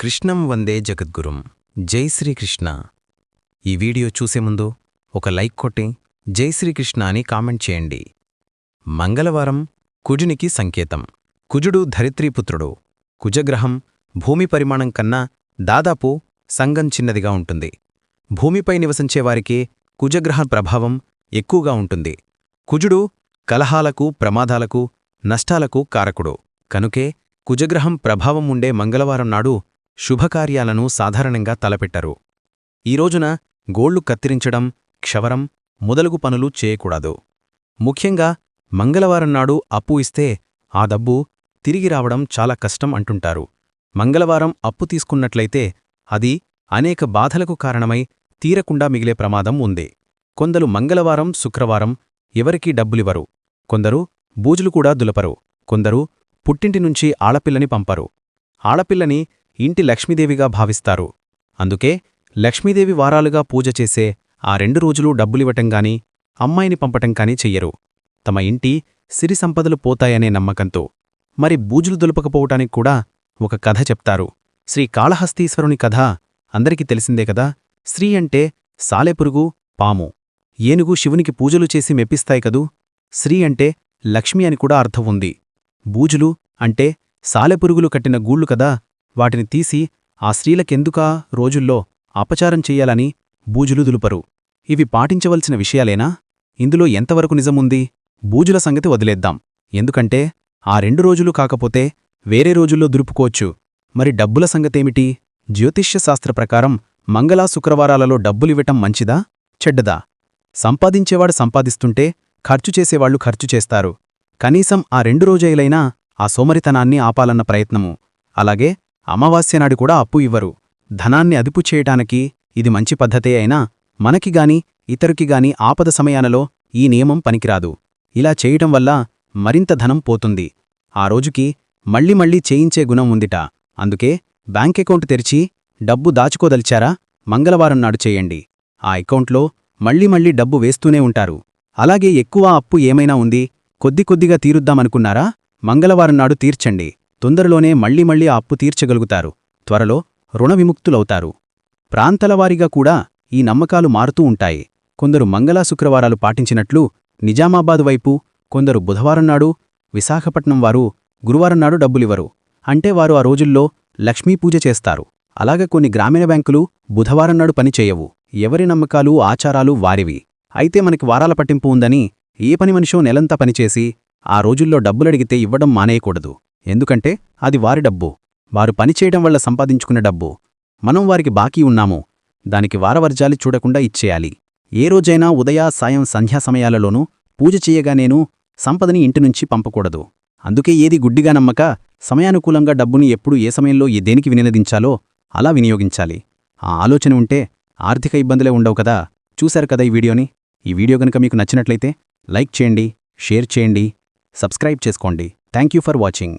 కృష్ణం వందే జగద్గురుం. జై శ్రీకృష్ణ. ఈ వీడియో చూసే ముందు ఒక లైక్ కొట్టి జై శ్రీకృష్ణ అని కామెంట్ చేయండి. మంగళవారం కుజునికి సంకేతం. కుజుడు ధరిత్రీపుత్రుడు కుజగ్రహం భూమి పరిమాణం కన్నా దాదాపు సంగం చిన్నదిగా ఉంటుంది. భూమిపై నివసించేవారికి కుజగ్రహ ప్రభావం ఎక్కువగా ఉంటుంది. కుజుడు కలహాలకు ప్రమాదాలకు నష్టాలకు కారకుడు. కనుకే కుజగ్రహం ప్రభావం ఉండే మంగళవారం నాడు శుభకార్యాలను సాధారణంగా తలపెట్టరు. ఈ రోజున గోళ్ళు కత్తిరించడం క్షవరం మొదలగు పనులు చేయకూడదు. ముఖ్యంగా మంగళవారం నాడు అప్పు ఇస్తే ఆ డబ్బు తిరిగి రావడం చాలా కష్టం అంటుంటారు. మంగళవారం అప్పు తీసుకున్నట్లయితే అది అనేక బాధలకు కారణమై తీరకుండా మిగిలే ప్రమాదం ఉంది. కొందరు మంగళవారం శుక్రవారం ఎవరికీ డబ్బులివ్వరు. కొందరు బూజులు కూడా దులపరు. కొందరు పుట్టింటి నుంచి ఆడపిల్లని పంపరు. ఆడపిల్లని ఇంటి లక్ష్మీదేవిగా భావిస్తారు. అందుకే లక్ష్మీదేవి వారాలుగా పూజ చేసే ఆ రెండు రోజులు డబ్బులివ్వటం గాని అమ్మాయిని పంపటంకానీ చెయ్యరు. తమ ఇంటి సిరి సంపదలు పోతాయనే నమ్మకంతో. మరి బూజులు దులపకపోవటానికి కూడా ఒక కథ చెప్తారు. శ్రీ కాళహస్తీశ్వరుని కథ అందరికీ తెలిసిందే కదా? శ్రీ అంటే సాలెపురుగు పాము. ఏనుగు శివునికి పూజలు చేసి మెప్పిస్తాయి కదూ? శ్రీ అంటే లక్ష్మి అని కూడా అర్థం ఉంది. బూజులు అంటే సాలెపురుగులు కట్టిన గూళ్ళు కదా? వాటిని తీసి ఆ స్త్రీలకెందుకా రోజుల్లో అపచారం చెయ్యాలని బూజులు దులుపరు. ఇవి పాటించవలసిన విషయాలేనా? ఇందులో ఎంతవరకు నిజముంది? బూజుల సంగతి వదిలేద్దాం. ఎందుకంటే ఆ రెండు రోజులు కాకపోతే వేరే రోజుల్లో దులుపుకోవచ్చు. మరి డబ్బుల సంగతేమిటి? జ్యోతిష్యశాస్త్ర ప్రకారం మంగళా శుక్రవారాలలో డబ్బులివ్వటం మంచిదా? చెడ్డదా? సంపాదించేవాడు సంపాదిస్తుంటే ఖర్చు చేసేవాళ్ళు ఖర్చు చేస్తారు. కనీసం ఆ రెండు రోజైలైనా ఆ సోమరితనాన్ని ఆపాలన్న ప్రయత్నము. అలాగే అమావాస్యనాడు కూడా అప్పు ఇవ్వరు. ధనాన్ని అదుపు చేయటానికి ఇది మంచి పద్ధతే అయినా మనకిగాని ఇతరుకిగాని ఆపద సమయాలలో ఈ నియమం పనికిరాదు. ఇలా చేయటం వల్ల మరింత ధనం పోతుంది. ఆ రోజుకి మళ్ళీ మళ్ళీ చేయించే గుణం ఉందిట. అందుకే బ్యాంక్ అకౌంట్ తెరిచి డబ్బు దాచుకోదలిచారా? మంగళవారం నాడు చేయండి. ఆ అకౌంట్లో మళ్ళీ మళ్ళీ డబ్బు వేస్తూనే ఉంటారు. అలాగే ఎక్కువ అప్పు ఏమైనా ఉంది? కొద్ది కొద్దిగా తీరుద్దామనుకున్నారా? మంగళవారం నాడు తీర్చండి. తొందరలోనే మళ్ళీ మళ్ళీ అప్పు తీర్చగలుగుతారు. త్వరలో రుణ విముక్తులవుతారు ప్రాంతలవారీగా కూడా ఈ నమ్మకాలు మారుతూ ఉంటాయి. కొందరు మంగళా శుక్రవారాలు పాటించినట్లు నిజామాబాద్ వైపు కొందరు బుధవారం నాడు విశాఖపట్నం వారు గురువారం నాడు డబ్బులివ్వరు. అంటే వారు ఆ రోజుల్లో లక్ష్మీపూజ చేస్తారు. అలాగే కొన్ని గ్రామీణ బ్యాంకులు బుధవారం నాడు పనిచేయవు ఎవరి నమ్మకాలు ఆచారాలు వారివి. అయితే మనకి వారాల పట్టింపు ఉందని ఏ పని మనిషో నెలంతా పనిచేసి ఆ రోజుల్లో డబ్బులడిగితే ఇవ్వడం మానేయకూడదు. ఎందుకంటే అది వారి డబ్బు. వారు పనిచేయడం వల్ల సంపాదించుకున్న డబ్బు. మనం వారికి బాకీ ఉన్నాము. దానికి వారవర్జాలి చూడకుండా ఇచ్చేయాలి. ఏ రోజైనా ఉదయ సాయం సంధ్యా సమయాలలోనూ పూజ చెయ్యగానేనూ సంపదని ఇంటినుంచి పంపకూడదు. అందుకే ఏది గుడ్డిగా నమ్మక సమయానుకూలంగా డబ్బుని ఎప్పుడు ఏ సమయంలో ఏ దేనికి వినియోగించాలో అలా వినియోగించాలి. ఆ ఆలోచన ఉంటే ఆర్థిక ఇబ్బందులే ఉండవు కదా. చూశారు కదా ఈ వీడియోని? ఈ వీడియో గనుక మీకు నచ్చినట్లయితే లైక్ చేయండి షేర్ చేయండి సబ్స్క్రైబ్ చేసుకోండి. Thank you for watching.